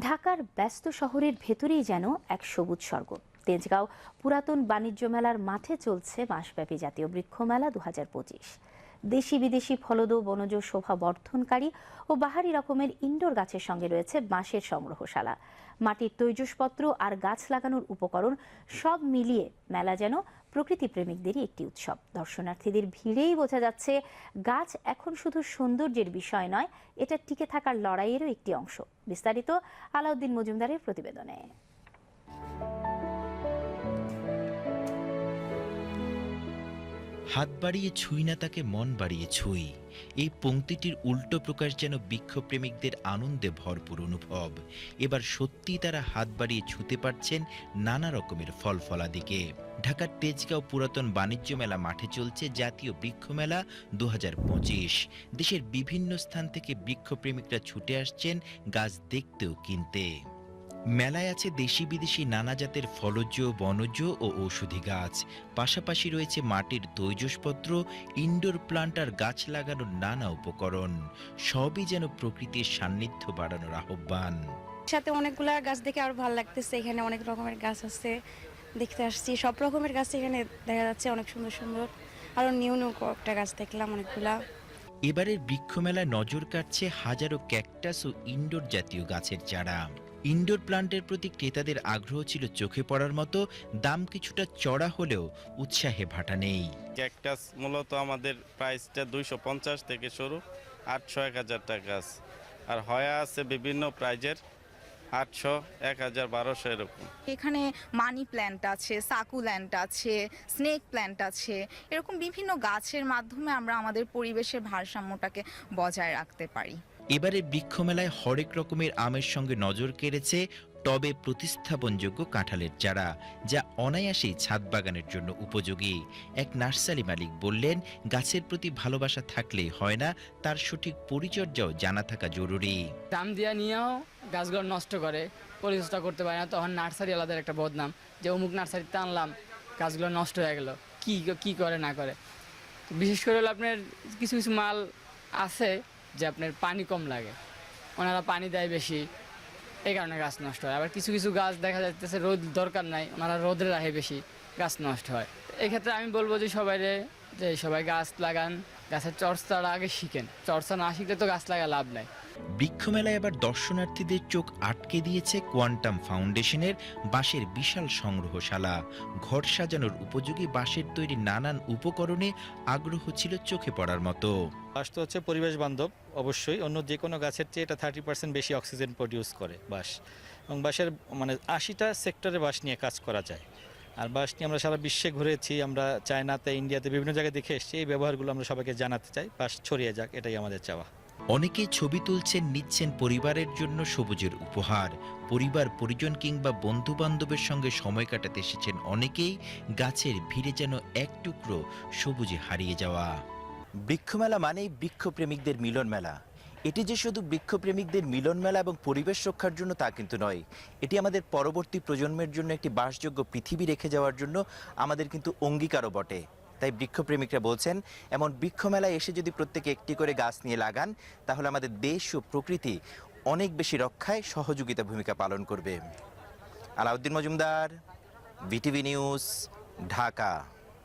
ঢাকার ব্যস্ত শহরের ভেতরেই যেন এক সবুজ স্বর্গ। তেজগাঁও পুরাতন বাণিজ্য মেলার মাঠে চলছে মাসব্যাপী জাতীয় বৃক্ষ মেলা দু দেশি বিদেশি ফলদ, বনজ শোভা বর্ধনকারী ও বাহারি রকমের ইনডোর গাছের সঙ্গে রয়েছে বাঁশের সংগ্রহশালা। মাটির তৈজসপত্র আর গাছ লাগানোর উপকরণ সব মিলিয়ে মেলা যেন প্রকৃতি প্রেমিকদেরই একটি উৎসব। দর্শনার্থীদের ভিড়েই বোঝা যাচ্ছে, গাছ এখন শুধু সৌন্দর্যের বিষয় নয়, এটা টিকে থাকার লড়াইয়েরও একটি অংশ। বিস্তারিত আলাউদ্দিন মজুমদারের প্রতিবেদনে। হাত বাড়িয়ে ছুঁই না তাকে, মন বাড়িয়ে ছুঁই। এই পংক্তিটির উল্টো প্রকাশ যেন বৃক্ষপ্রেমিকদের আনন্দে ভরপুর অনুভব। এবার সত্যি তারা হাত বাড়িয়ে ছুঁতে পারছেন নানা রকমের ফল ফলাদিকে। ঢাকার তেজগাঁও পুরাতন বাণিজ্য মেলা মাঠে চলছে জাতীয় বৃক্ষ মেলা দু হাজার পঁচিশ। দেশের বিভিন্ন স্থান থেকে বৃক্ষপ্রেমিকরা ছুটে আসছেন গাছ দেখতেও কিনতে। মেলায় আছে দেশি বিদেশি নানা জাতের ফলজ বনজ ও ঔষধি গাছ। পাশাপাশি রয়েছে মাটির তৈজসপত্র ইনডোর প্লান্ট আর গাছ লাগানোর নানা উপকরণ। সবই যেন প্রকৃতির সান্নিধ্য বাড়ানোর আহ্বান। সাথে অনেকগুলা গাছ দেখে আরও ভালো লাগতেছে। এখানে অনেক রকমের গাছ আছে দেখতে আসছি। সব রকমের গাছ এখানে দেখা যাচ্ছে অনেক সুন্দর সুন্দর। আরও নিউ নিউ একটা গাছ দেখলাম অনেকগুলা। এবারের বৃক্ষ মেলায় নজর কাটছে হাজারো ক্যাকটাস ও ইনডোর জাতীয় গাছের চারা। ইনডোর প্লান্টের প্রতি ক্রেতাদের আগ্রহ ছিল চোখে পড়ার মতো দাম কিছুটা চড়া হলেও উৎসাহে ভাটা নেই। ক্যাকটাস মূলত আমাদের প্রাইসটা দুইশো পঞ্চাশ থেকে শুরু আটশো এক হাজার টাকা আছে। আর হয়া আছে বিভিন্ন প্রাইজের আটশো এক হাজার বারোশো এরকম। এখানে মানি প্ল্যান্ট আছে সাকুল্যান্ট আছে স্নেক প্ল্যান্ট আছে এরকম বিভিন্ন গাছের মাধ্যমে আমরা আমাদের পরিবেশের ভারসাম্যটাকে বজায় রাখতে পারি। এবারে বৃক্ষ মেলায় হরেক রকমের আমের সঙ্গে নজর কেড়েছে টবে প্রতিস্থাপনযোগ্য কাঁঠালের চারা, যা অনায়াসেই ছাদ বাগানের জন্য উপযোগী। এক নার্সারি মালিক বললেন, গাছের প্রতি ভালোবাসা থাকলেই হয় না, তার সঠিক পরিচর্যাও জানা থাকা জরুরি। দাম দিয়া নিয়েও গাছগুলো নষ্ট করে, পরিচর্যা করতে পারে না, তখন নার্সারি আলাদা একটা বদনাম, যে অমুক নার্সারিতে আনলাম, গাছগুলো নষ্ট হয়ে গেল, কি কি করে না করে। বিশেষ করে হলো আপনার কিছু কিছু মাল আছে যে আপনার পানি কম লাগে। ওনারা পানি দেয় বেশি, এই কারণে গাছ নষ্ট হয়। আবার কিছু কিছু গাছ দেখা যাচ্ছে রোদ দরকার নাই, ওনারা রোদে রাখে বেশি, গাছ নষ্ট হয়। এক্ষেত্রে আমি বলব যে সবাইরে, যে সবাই গাছ লাগান। গাছের চর্চাটা আগে শিখেন। চর্চা না শিখলে তো গাছ লাগা লাভ নাই। বৃক্ষমেলায় এবার দর্শনার্থীদের চোখ আটকে দিয়েছে কোয়ান্টাম ফাউন্ডেশনের বাঁশের বিশাল সংগ্রহশালা। ঘর সাজানোর উপযোগী বাঁশের তৈরি নানান উপকরণে আগ্রহ ছিল চোখে পড়ার মতো। বাঁশ তো হচ্ছে পরিবেশ বান্ধব অবশ্যই। অন্য যে কোনো গাছের চেয়ে এটা থার্টি পার্সেন্ট বেশি অক্সিজেন প্রডিউস করে বাঁশ। এবং বাঁশের মানে আশিটা সেক্টরে বাঁশ নিয়ে কাজ করা যায়। আর বাস নিয়ে আমরা সারা বিশ্বে ঘুরেছি আমরা চায়নাতে ইন্ডিয়াতে বিভিন্ন জায়গায় দেখে এসেছি। এই ব্যবহারগুলো আমরা সবাইকে জানাতে চাই। বাস ছড়িয়ে যাক এটাই আমাদের চাওয়া। অনেকেই ছবি তুলছেন নিচ্ছেন পরিবারের জন্য সবুজের উপহার। পরিবার পরিজন কিংবা বন্ধু বান্ধবের সঙ্গে সময় কাটাতে এসেছেন অনেকেই। গাছের ভিড়ে যেন এক টুকরো সবুজে হারিয়ে যাওয়া। বৃক্ষমেলা মানেই বৃক্ষপ্রেমিকদের মিলন মেলা এটি যে শুধু বৃক্ষপ্রেমিকদের মিলন মেলা এবং পরিবেশ রক্ষার জন্য তা কিন্তু নয়, এটি আমাদের পরবর্তী প্রজন্মের জন্য একটি বাসযোগ্য পৃথিবী রেখে যাওয়ার জন্য আমাদের কিন্তু অঙ্গীকারও বটে। তাই বৃক্ষপ্রেমিকরা বলছেন, এমন বৃক্ষমেলায় এসে যদি প্রত্যেকে একটি করে গাছ নিয়ে লাগান, তাহলে আমাদের দেশ ও প্রকৃতি অনেক বেশি রক্ষায় সহযোগিতা ভূমিকা পালন করবে। Alauddin Majumdar, BTV news, Dhaka.